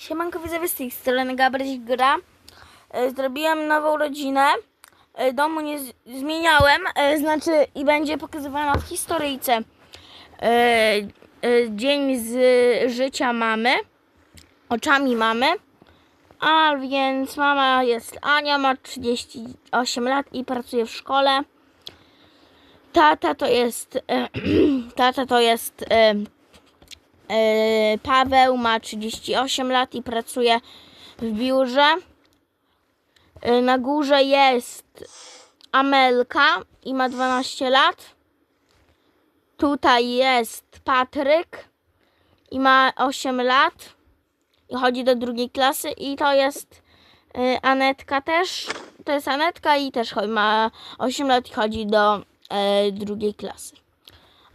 Siemanko widzowie z tej strony Gabryś Gra. E, Zrobiłem nową rodzinę. E, Domu nie zmieniałem, e, znaczy i będzie pokazywana w historyjce dzień z życia mamy, oczami mamy. A więc mama jest Ania, ma 38 lat i pracuje w szkole. Tata to jest tata to jest Paweł ma 38 lat i pracuje w biurze. E, Na górze jest Amelka i ma 12 lat. Tutaj jest Patryk i ma 8 lat i chodzi do drugiej klasy. I to jest e, Anetka też. To jest Anetka i też ma 8 lat i chodzi do drugiej klasy.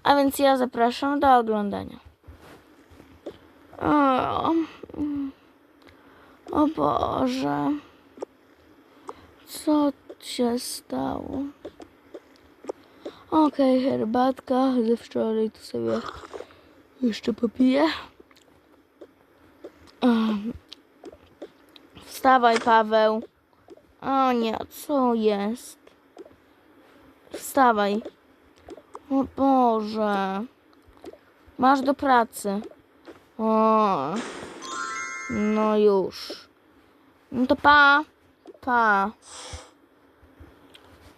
A więc ja zapraszam do oglądania. O, o Boże. Co się stało? Okej, herbatka ze wczoraj to sobie jeszcze popiję. Wstawaj, Paweł. O nie, co jest? Wstawaj. O Boże. Masz do pracy. O, no już. No to pa, pa.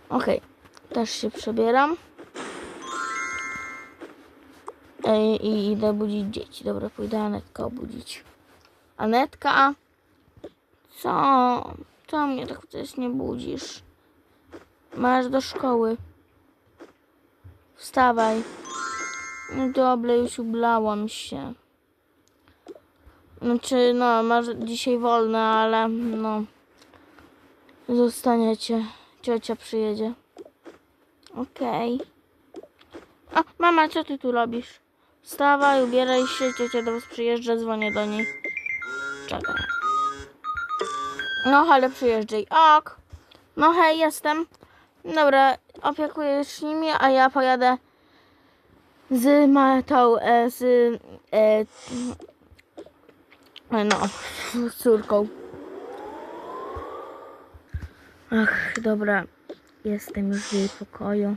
Okej, też się przebieram. Ej, I idę budzić dzieci. Dobra, pójdę Anetkę obudzić. Anetka? Co? Co mnie tak też nie budzisz? Masz do szkoły. Wstawaj. No dobra, już ublałam się. Znaczy, no, masz dzisiaj wolne, ale no. Zostaniecie. Ciocia przyjedzie. Okej. A, mama, co ty tu robisz? Wstawaj, ubieraj się, ciocia do was przyjeżdża, dzwonię do niej. Czekaj. No, ale przyjeżdżaj. Ok. No hej, jestem. Dobra, opiekujesz się nimi, a ja pojadę z Matą, e, z e, no, z córką. Ach, dobra. Jestem już w jej pokoju.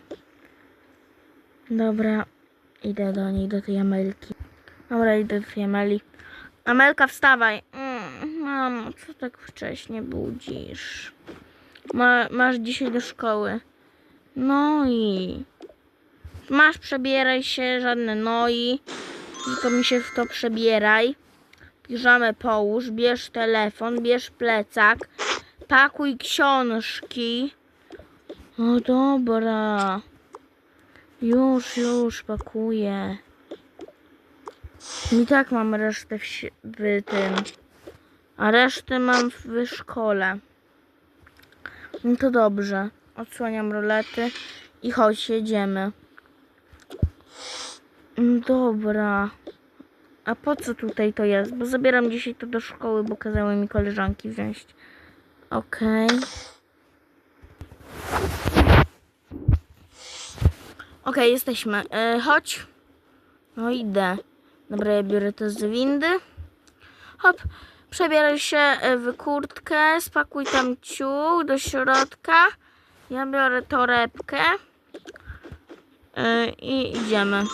Dobra, idę do niej, do tej Amelki. Dobra, idę do tej Ameli. Amelka, wstawaj. Mm, mamo, co tak wcześnie budzisz? Ma, masz dzisiaj do szkoły. No i... Masz, przebieraj się, żadne noi. Tylko mi się w to przebieraj piżamę połóż, bierz telefon, bierz plecak, pakuj książki. O dobra. Już, już pakuję. I tak mam resztę w, w tym. A resztę mam w szkole. No to dobrze. Odsłaniam rolety i chodź, jedziemy. Mm, Dobra. A po co tutaj to jest? Bo zabieram dzisiaj to do szkoły, bo kazały mi koleżanki wziąć. Okej. Okej, jesteśmy. E, chodź. No idę. Dobra, ja biorę to z windy. Hop. Przebieraj się e, w kurtkę, spakuj tam ciuch do środka. Ja biorę torebkę. E, I idziemy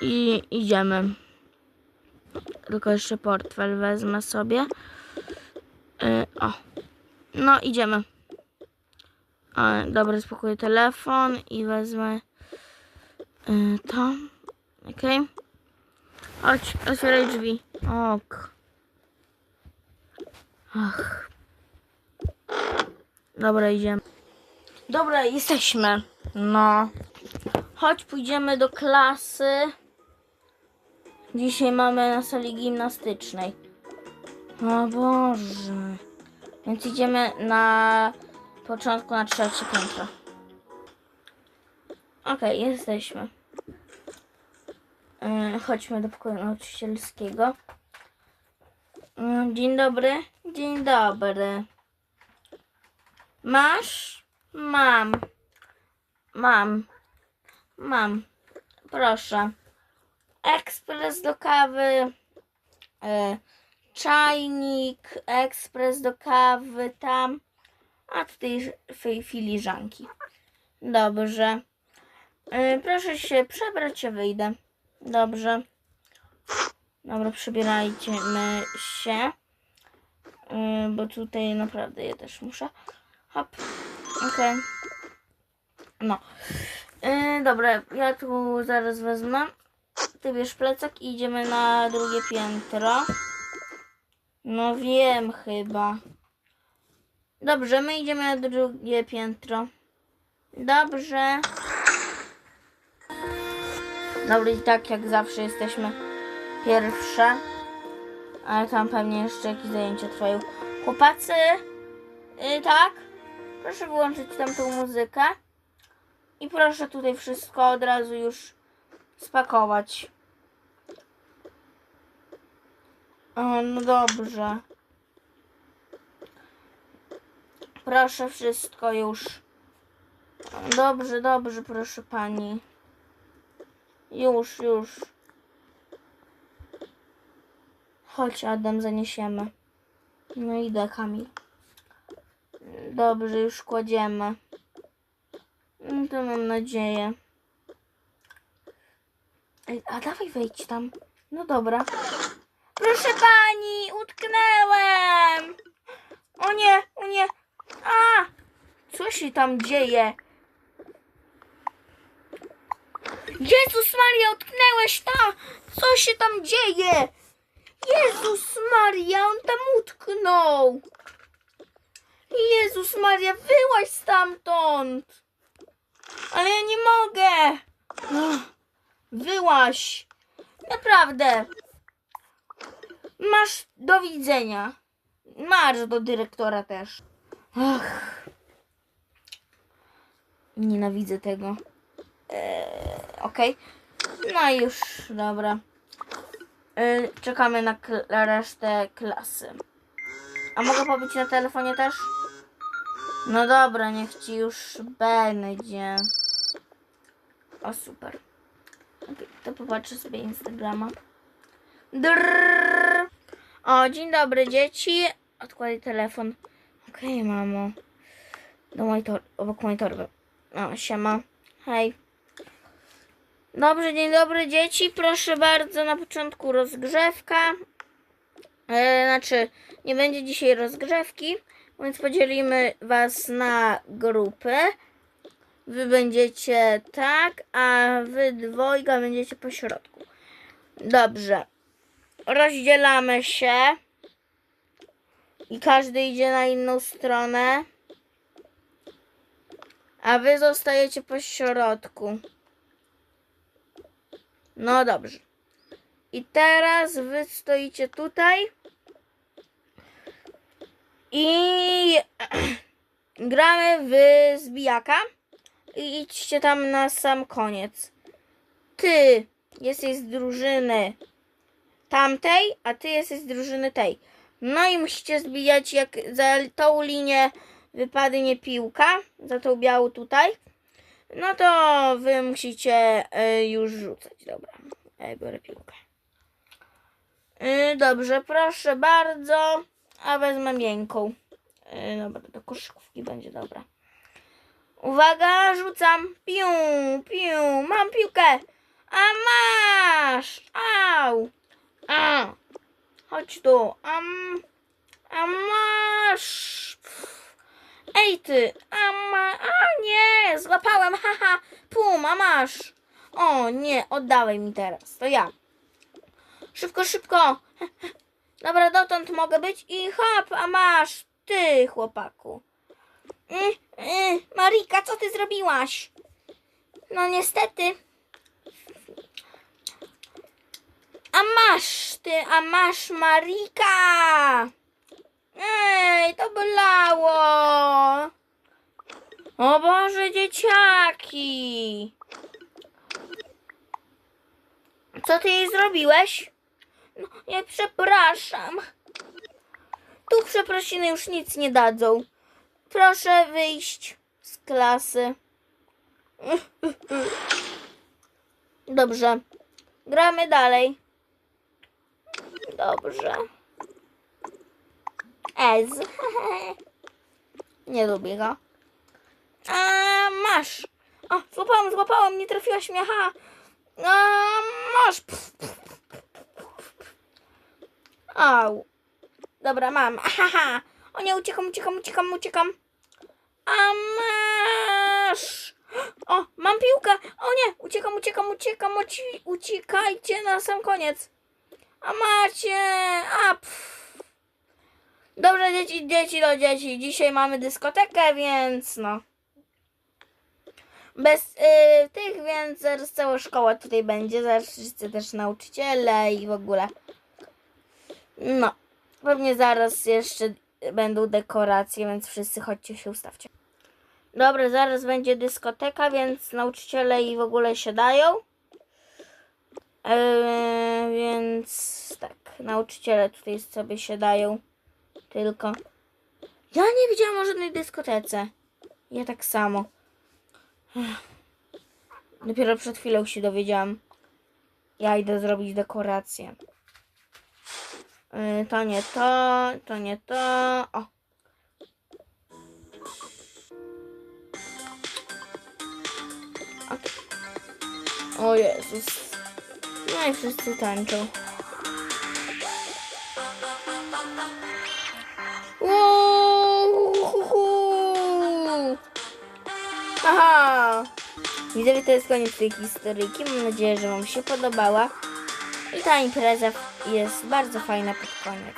i idziemy. Tylko jeszcze portfel wezmę sobie. Yy, o. No, idziemy. O, dobra, spokój telefon i wezmę yy, to. Okej. Chodź, otwieraj drzwi. Ok. Ach. Dobra, idziemy. Dobra, jesteśmy. No. Chodź, pójdziemy do klasy. Dzisiaj mamy na sali gimnastycznej. O Boże. Więc idziemy na początku na trzecie piętro. Okej, jesteśmy. Yy, chodźmy do pokoju nauczycielskiego. Yy, dzień dobry. Dzień dobry. Masz? Mam. Mam. Mam. Proszę. Ekspres do kawy. e, czajnik, ekspres do kawy tam, a tutaj fi- filiżanki. Dobrze. E, proszę się przebrać, ja wyjdę. Dobrze. Dobra, przebierajmy się. E, bo tutaj naprawdę ja też muszę. Hop. Okej. No. E, dobra, ja tu zaraz wezmę. Ty bierz plecak i idziemy na drugie piętro. No wiem chyba. Dobrze, my idziemy na drugie piętro. Dobrze. Dobra, i tak jak zawsze jesteśmy pierwsze. Ale tam pewnie jeszcze jakieś zajęcia trwają. Chłopacy, yy, tak? Proszę wyłączyć tamtą muzykę. I proszę tutaj wszystko od razu już spakować. O, no dobrze. Proszę wszystko już. Dobrze, dobrze, proszę pani. Już, już. Chodź, Adam, zaniesiemy. No idę, Kamil. Dobrze, już kładziemy. No to mam nadzieję. Ej, a dawaj wejdź tam. No dobra. Proszę pani, utknęłem! O nie, o nie. A! Co się tam dzieje? Jezus Maria, utknęłeś tam! Co się tam dzieje? Jezus Maria, on tam utknął! Jezus Maria, wyłaź stamtąd! Ale ja nie mogę! Wyłaź! Naprawdę! Masz do widzenia. Masz do dyrektora też. Ach. Nienawidzę tego. Eee, Okej. No i już, dobra. Eee, czekamy na kl- resztę klasy. A mogę pobyć na telefonie też? No dobra, niech ci już będzie. O, super. Okej, to popatrzę sobie Instagrama. Drrrr. O, dzień dobry dzieci. Odkładaj telefon. Okej, mamo. Do mojej obok mojej torby. O, siema. Hej. Dobrze, dzień dobry dzieci. Proszę bardzo, na początku rozgrzewka. E, znaczy, nie będzie dzisiaj rozgrzewki, więc podzielimy was na grupy. Wy będziecie tak, a wy dwojga będziecie po środku. Dobrze. Rozdzielamy się. I każdy idzie na inną stronę. A wy zostajecie po środku. No dobrze. I teraz wy stoicie tutaj. I gramy w zbijaka. I idźcie tam na sam koniec. Ty jesteś z drużyny tamtej, a ty jesteś z drużyny tej. No i musicie zbijać, jak za tą linię wypadnie piłka, za tą białą tutaj, no to wy musicie y, już rzucać. Dobra, ja biorę piłkę. Y, dobrze, proszę bardzo, a wezmę miękką. Y, dobra, do koszykówki będzie dobra. Uwaga, rzucam. Piu, piu, mam piłkę. A masz! Au! A! Chodź tu. Am, a masz! Ej ty! A ma... A nie! Złapałem! Haha! Pum, a masz! O nie, oddawaj mi teraz. To ja. Szybko, szybko! Dobra, dotąd mogę być i hop, a masz! Ty, chłopaku. Y, y, Marika, co ty zrobiłaś? No niestety. A masz ty, a masz Marika! Ej, to bolało! O Boże, dzieciaki! Co ty jej zrobiłeś? No, ja przepraszam. Tu przeprosiny już nic nie dadzą. Proszę wyjść z klasy. Dobrze. Gramy dalej. Dobrze. Ez. Nie lubię go. A, masz. O, złapałam, złapałam, nie trafiłaś mnie, ha. A, masz. Pff, pff. Au. Dobra, mam. Haha. O nie, uciekam, uciekam, uciekam, uciekam. A masz. O, mam piłkę. O nie, uciekam, uciekam, uciekam. Uci uciekajcie na sam koniec. A macie. A, pff. Dobrze, dzieci, dzieci do dzieci. Dzisiaj mamy dyskotekę, więc no. Bez y, tych, więc zaraz cała szkoła tutaj będzie. Zaraz wszyscy też nauczyciele i w ogóle. No. Pewnie zaraz jeszcze będą dekoracje, więc wszyscy chodźcie się ustawcie. Dobra, zaraz będzie dyskoteka, więc nauczyciele i w ogóle siadają. Eee, więc tak, nauczyciele tutaj sobie siadają. Tylko. Ja nie widziałam o żadnej dyskotece. Ja tak samo. Dopiero przed chwilą się dowiedziałam. Ja idę zrobić dekorację. Yy, to nie to, to nie to. O. O, o Jezus. No i wszyscy tańczą. Aha! Widzę, że to jest koniec tej historyjki. Mam nadzieję, że Wam się podobała. I ta impreza jest bardzo fajna pod koniec.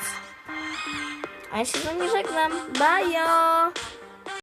A ja się z Wami żegnam. Bajo!